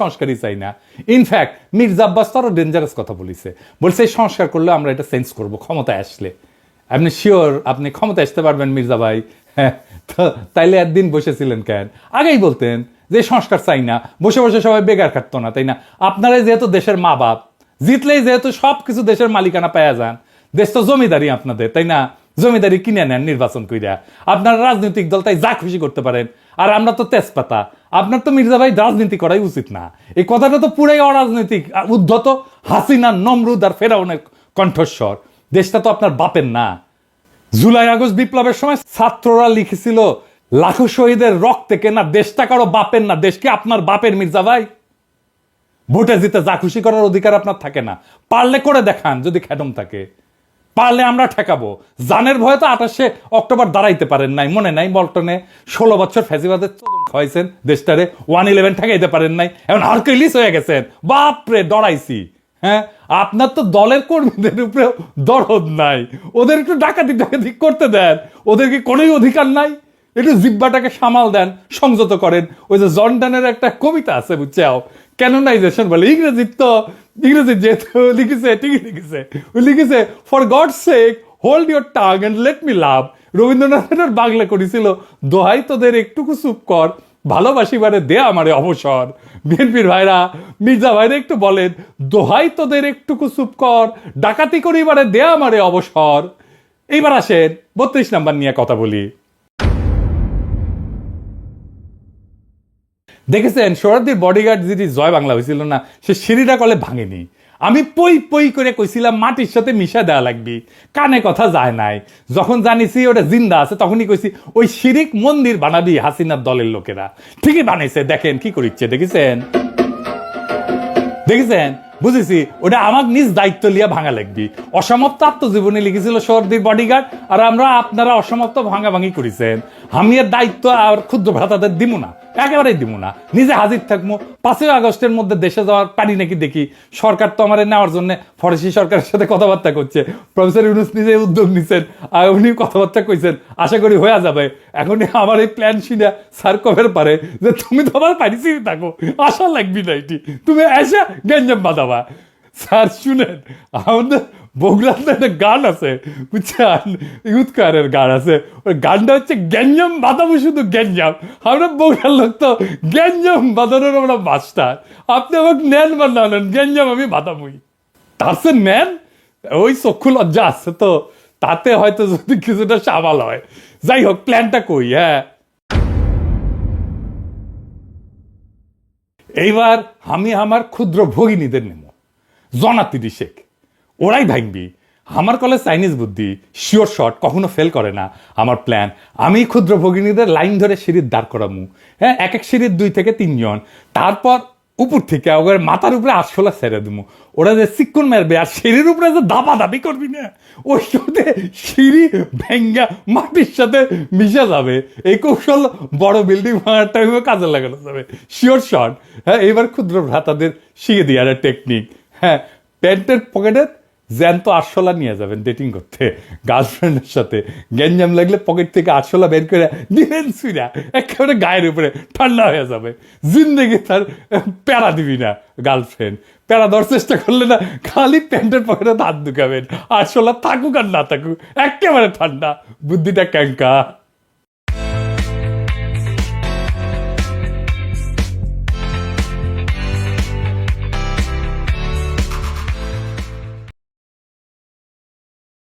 সংস্কারই চাই না। ইনফ্যাক্ট মির্জা আব্বাস তো আরও ডেঞ্জারাস কথা বলিছে। বলছে সংস্কার করলে আমরা এটা চেঞ্জ করব, ক্ষমতায় আসলে। আপনি শিওর আপনি ক্ষমতা আসতে পারবেন মির্জা ভাই। হ্যাঁ তো তাইলে একদিন বসেছিলেন কেন? আগেই বলতেন যে, সংস্কার চাই না। বসে বসে সবাই বেকার খাটতো না, তাই না? আপনারাই যেহেতু দেশের মা বাপ, জিতলেই যেহেতু সব কিছু দেশের মালিকানা পাওয়া যান, দেশ তো জমিদারি আপনাদের, তাই না? জমিদারি কিনে নেন নির্বাচন কইরা। আপনার রাজনৈতিক দল তাই যা খুশি করতে পারেন আর আমরা তো তেজপাতা। আপনার তো মির্জা ভাই রাজনীতি করাই উচিত না। এই কথাটা তো পুরাই অরাজনৈতিক। উদ্ধত হাসিনা, নমরুদ আর ফেরাউনের কণ্ঠস্বর। দেশটা তো আপনার বাপের না। জুলাই আগস্ট বিপ্লবের সময় ছাত্ররা লিখেছিল, লাখো শহীদের রক্তে কেনা দেশটা কারও বাপের না, দেশকে আপনার বাপের মির্জা ভাই। ভোটে জিতে যা খুশি করার অধিকার আপনার থাকে না। পারলে করে দেখান যদি খ্যাডম থাকে। পারলে আমরা ঠেকাবো। জানের ভয়ে তো আঠাশে অক্টোবর দাঁড়াইতে পারেন নাই, মনে নাই বল্টনে। ষোলো বছর ফেসিবাদের চোদন খাওয়াইছেন দেশটারে, ওয়ান ইলেভেন ঠেকাইতে পারেন নাই। এখন হারকেলিস হয়ে গেছেন। বাপরে ডরাইছি হ্যাঁ? আপনার তো দলের কর্মীদের উপরে দরদ নাই। ওদের একটু ডাকাতি ডাকাতি করতে দেন। ওদের কি কোনোই অধিকার নাই? একটু জিব্বাটাকে সামাল দেন, সংযত করেন। ওই যে জনডানের একটা কবিতা আছে, বুঝছাও? ক্যানোনাইজেশন বলে। ইংরেজি তো ইংরেজি যেহেতু লিখেছে, ঠিকই লিখেছে। ও লিখেছে for God sake hold your tongue and let me love রবীন্দ্রনাথের বাংলা করেছিল, দোহাই তোদের, একটুকু চুপ কর ভালোবাসিবারে দে আমারে অবসর। বিএনপির ভাইরা, মির্জা ভাইরা একটু বলেন, দোহাই তোদের, একটুকু চুপ কর, ডাকাতি করিবারে দে আমারে অবসর। এইবার আসেন, বত্রিশ নাম্বার নিয়ে কথা বলি। দেখেছেন? সোহরাদ্দির বডিগার্ড যদি জয় বাংলা হয়েছিল না, সে সিঁড়িটা কলে ভাঙেনি। আমি পই পই করে কইছিলাম, মাটির সাথে মিশা দেওয়া লাগবে। কানে কথা যায় নাই। যখন জানিছি ওটা জিন্দা আছে, তখনই কইছি, ওই শিরিক মন্দির বানাবি হাসিনার দলের লোকেরা। ঠিকই বানাইছে, দেখেন কি করিচ্ছে দেখেছেন? দেখেছেন? বুঝেছি, ওটা আমার নিজ দায়িত্ব লিয়া ভাঙা লাগবি। অসমাপ্ত আত্মজীবনী লিখেছিল সর্দির বডিগার্ড আর আমরা আপনারা অসমাপ্ত ভাঙা ভাঙি করেছেন। আমি এর দায়িত্ব আর ক্ষুদ্র ভ্রাতাদের দিব না। একেবারেই দিব না। নিজে হাজির থাকব পাঁচই আগস্টের মধ্যে দেশে যাওয়ার পারি নাকি দেখি। সরকার তো আমার নেওয়ার জন্য ফরেসি সরকারের সাথে কথাবার্তা করছে। প্রফেসর ইউনুস নিজে উদ্যোগ নিচ্ছেন আর উনি কথাবার্তা কইছেন। আশা করি হয়ে যাবে। এখনই আমার এই প্ল্যান শুনে স্যার কবের পারে যে তুমি তো আমার পারিসি থাকো। আশা লাগবি না এটি। তুমি এসে গেঞ্জাম বাঁধাবা। স্যার শুনেন, আমাদের বগুড়াতে একটা গান আছে, বুঝছেন? ইউথকারের গান আছে। ওই গানটা হচ্ছে গ্যাঞ্জাম বাঁধাবো শুধু গ্যাঞ্জাম। আমরা বগুড়ার লোক তো গ্যাঞ্জাম বাঁধানোর আমরা মাস্টার। আপনি আমাকে নেন বা না নেন, গ্যাঞ্জাম আমি বাঁধাবই তার সে নেন, ওই চক্ষু লজ্জা আছে তো। তাতে হয়তো যদি কিছুটা সামাল হয়। যাই হোক, প্ল্যানটা কই হ্যাঁ? এইবার আমি আমার ক্ষুদ্র ভগিনীদের নেব, জনাতিরি শেখ। ওরাই ভাঙবি। আমার কলেজ চাইনিজ বুদ্ধি শিওর শট কখনো ফেল করে না। আমার প্ল্যান আমি ক্ষুদ্র ভগিনীদের লাইন ধরে সিঁড়ির দাঁড় করামু। হ্যাঁ এক এক সিঁড়ির দুই থেকে তিনজন। তারপর উপর থেকে ওদের মাথার উপরে আটশোলা ছেড়ে দেবো ওরা যে চিক্কন মারবে আর সিঁড়ির উপরে যে দাবা দাবি করবি না, ওই সাথে সিঁড়ি ভেঙ্গা মাটির সাথে মিশে যাবে। এই কৌশল বড় বিল্ডিং ভাঙার টাইমে কাজে লাগানো যাবে শিওর শট হ্যাঁ এবার ক্ষুদ্র ভ্রাতাদের শিখে দিয়ে আর টেকনিক হ্যাঁ প্যান্টের পকেটে জ্যান্ত আটশোলা নিয়ে যাবেন ডেটিং করতে। গার্লফ্রেন্ডের সাথে। গ্যাঞ্জাম লাগলে পকেট থেকে আটশোলা বের করে দিবেন সুইরা। একেবারে গায়ের উপরে ঠান্ডা হয়ে যাবে। জিন্দগি তার প্যারা দিবি না গার্লফ্রেন্ড প্যারা দেওয়ার চেষ্টা করলে না খালি প্যান্টের পকেটে হাত ঢুকাবেন। আটশোলা থাকুক আর না থাকুক, একেবারে ঠান্ডা। বুদ্ধিটা ক্যাঙ্কা